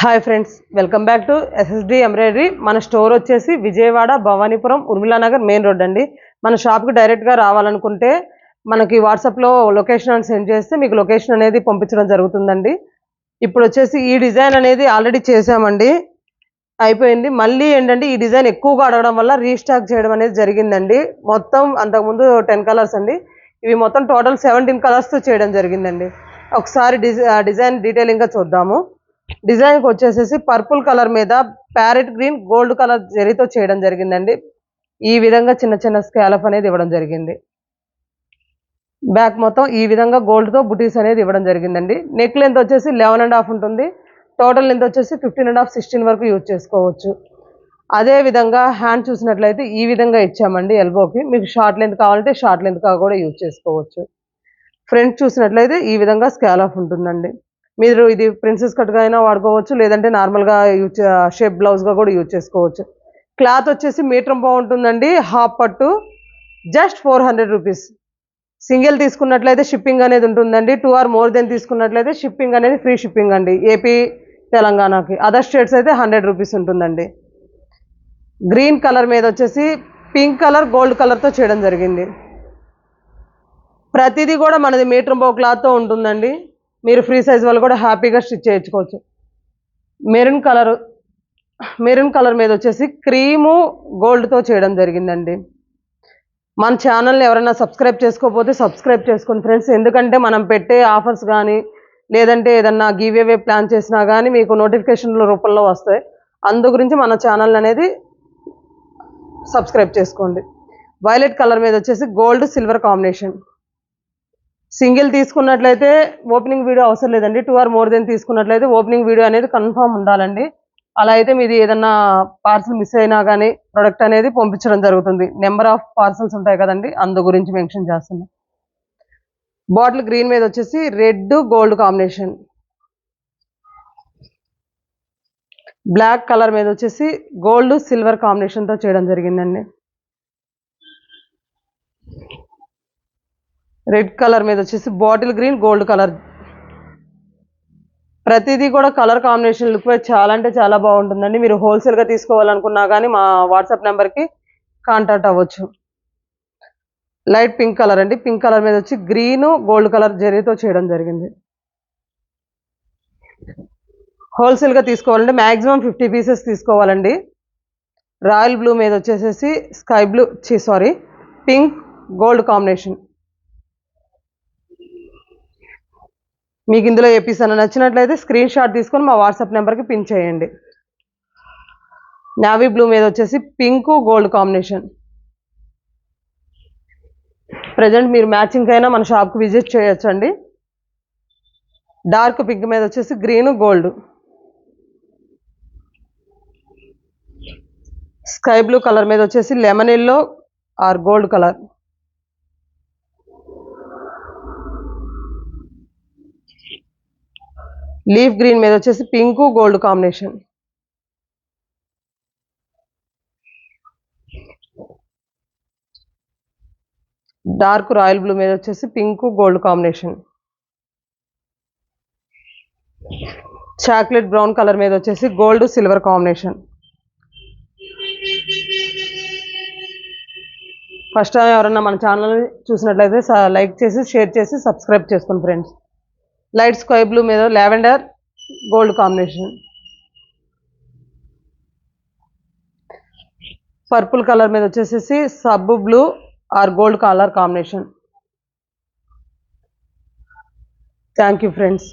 Hi friends welcome back to SSD embroidery మన store వచ్చేసి Vijayawada Bhavanipuram Urmilanagar main road అండి. మన షాప్కి డైరెక్ట్గా రావాలనుకుంటే మనకి వాట్సాప్లో లొకేషన్ అని సెండ్ చేస్తే మీకు లొకేషన్ అనేది పంపించడం జరుగుతుందండి. ఇప్పుడు వచ్చేసి ఈ డిజైన్ అనేది ఆల్రెడీ చేసామండి అయిపోయింది. మళ్ళీ ఏంటంటే ఈ డిజైన్ ఎక్కువగా అడగడం వల్ల రీస్టాక్ చేయడం అనేది జరిగిందండి. మొత్తం అంతకుముందు టెన్ కలర్స్ అండి. ఇవి మొత్తం టోటల్ సెవెంటీన్ కలర్స్తో చేయడం జరిగిందండి. ఒకసారి డిజై డిజైన్ డీటెయిలింగ్గా చూద్దాము. డిజైన్కి వచ్చేసేసి పర్పుల్ కలర్ మీద ప్యారెట్ గ్రీన్ గోల్డ్ కలర్ జరీతో చేయడం జరిగిందండి. ఈ విధంగా చిన్న చిన్న స్కాలప్ అనేది ఇవ్వడం జరిగింది. బ్యాక్ మొత్తం ఈ విధంగా గోల్డ్తో బుటీస్ అనేది ఇవ్వడం జరిగిందండి. నెక్ లెంత్ వచ్చేసి లెవెన్ అండ్ హాఫ్ ఉంటుంది. టోటల్ లెంత్ వచ్చేసి ఫిఫ్టీన్ అండ్ హాఫ్ సిక్స్టీన్ వరకు యూజ్ చేసుకోవచ్చు. అదే విధంగా హ్యాండ్ చూసినట్లయితే ఈ విధంగా ఇచ్చామండి ఎల్బోకి. మీకు షార్ట్ లెంత్ కావాలంటే షార్ట్ లెంత్ కూడా యూజ్ చేసుకోవచ్చు. ఫ్రంట్ చూసినట్లయితే ఈ విధంగా స్కాల్ ఆఫ్ ఉంటుందండి. మీరు ఇది ప్రిన్సెస్ కట్గా అయినా వాడుకోవచ్చు లేదంటే నార్మల్గా యూజ్ షేప్ బ్లౌజ్గా కూడా యూజ్ చేసుకోవచ్చు. క్లాత్ వచ్చేసి మీటర్ బాగుంటుందండి హాఫ్ పట్టు just four hundred rupees single తీసుకున్నట్లయితే షిప్పింగ్ అనేది ఉంటుందండి టూ ఆర్ మోర్ దెన్ తీసుకున్నట్లయితే షిప్పింగ్ అనేది ఫ్రీ షిప్పింగ్ అండి. ఏపీ తెలంగాణకి. అదర్ స్టేట్స్ అయితే హండ్రెడ్ రూపీస్ ఉంటుందండి. గ్రీన్ కలర్ మీద వచ్చేసి పింక్ కలర్ గోల్డ్ కలర్తో చేయడం జరిగింది. ప్రతిదీ కూడా మనది మీటర్ బో క్లాత్తో ఉంటుందండి. మీరు ఫ్రీ సైజ్ వాళ్ళు కూడా హ్యాపీగా స్టిచ్ చేయించుకోవచ్చు. మెరూన్ కలర్ మెరూన్ కలర్ మీద వచ్చేసి క్రీము గోల్డ్తో చేయడం జరిగిందండి. మన ఛానల్ని ఎవరైనా సబ్స్క్రైబ్ చేసుకోకపోతే సబ్స్క్రైబ్ చేసుకోండి ఫ్రెండ్స్ ఎందుకంటే మనం పెట్టే ఆఫర్స్ కానీ లేదంటే ఏదన్నా గివ్ అవే ప్లాన్ చేసినా కానీ మీకు నోటిఫికేషన్ల రూపంలో వస్తాయి. అందు గురించి మన ఛానల్ అనేది సబ్స్క్రైబ్ చేసుకోండి. వైలెట్ కలర్ మీద వచ్చేసి గోల్డ్ సిల్వర్ కాంబినేషన్ సింగిల్ తీసుకున్నట్లయితే ఓపెనింగ్ వీడియో అవసరం లేదండి. టూ ఆర్ మోర్ దెన్ తీసుకున్నట్లయితే ఓపెనింగ్ వీడియో అనేది కన్ఫామ్ ఉండాలండి. అలా అయితే మీది ఏదన్నా పార్సల్ మిస్ అయినా కానీ ప్రొడక్ట్ అనేది పంపించడం జరుగుతుంది. నెంబర్ ఆఫ్ పార్సల్స్ ఉంటాయి కదండి అందు గురించి మెన్షన్ చేస్తున్నాం. బాటిల్ గ్రీన్ మీద వచ్చేసి red gold combination black colour మీద వచ్చేసి గోల్డ్ సిల్వర్ కాంబినేషన్తో చేయడం జరిగిందండి. రెడ్ కలర్ మీద వచ్చేసి బాటిల్ గ్రీన్ గోల్డ్ కలర్. ప్రతిదీ కూడా కలర్ కాంబినేషన్ లుక్ వైజ్ చాలా అంటే చాలా బాగుంటుందండి. మీరు హోల్సేల్గా తీసుకోవాలనుకున్నా కానీ మా వాట్సాప్ నెంబర్కి కాంటాక్ట్ అవ్వచ్చు. లైట్ పింక్ కలర్ అండి. పింక్ కలర్ మీద వచ్చి గ్రీన్ గోల్డ్ కలర్ జరీతో చేయడం జరిగింది. హోల్సేల్గా తీసుకోవాలంటే మ్యాక్సిమం ఫిఫ్టీ పీసెస్ తీసుకోవాలండి. రాయల్ బ్లూ మీద వచ్చేసేసి sky blue sorry pink gold combination. మీకు ఇందులో ఏ నచ్చినట్లయితే స్క్రీన్ షాట్ తీసుకొని మా వాట్సాప్ నెంబర్కి పిన్ చేయండి. నావీ బ్లూ మీద వచ్చేసి పింక్ గోల్డ్ కాంబినేషన్ ప్రజెంట్ మీరు మ్యాచింగ్ అయినా మన షాప్కి విజిట్ చేయొచ్చండి. డార్క్ పింక్ మీద వచ్చేసి green gold sky blue colour మీద వచ్చేసి lemon yellow or gold colour leaf green మీద వచ్చేసి pink gold combination dark royal blue మీద వచ్చేసి pink gold combination chocolate brown colour మీద వచ్చేసి gold silver combination first time ఎవరన్నా మన ఛానల్ చూసినట్లయితే లైక్ చేసి షేర్ చేసి సబ్స్క్రైబ్ చేసుకోండి ఫ్రెండ్స్ లైట్ స్కై బ్లూ మీద lavender gold combination. Purple colour మీద వచ్చేసేసి సబ్బు blue or gold colour combination. Thank you friends.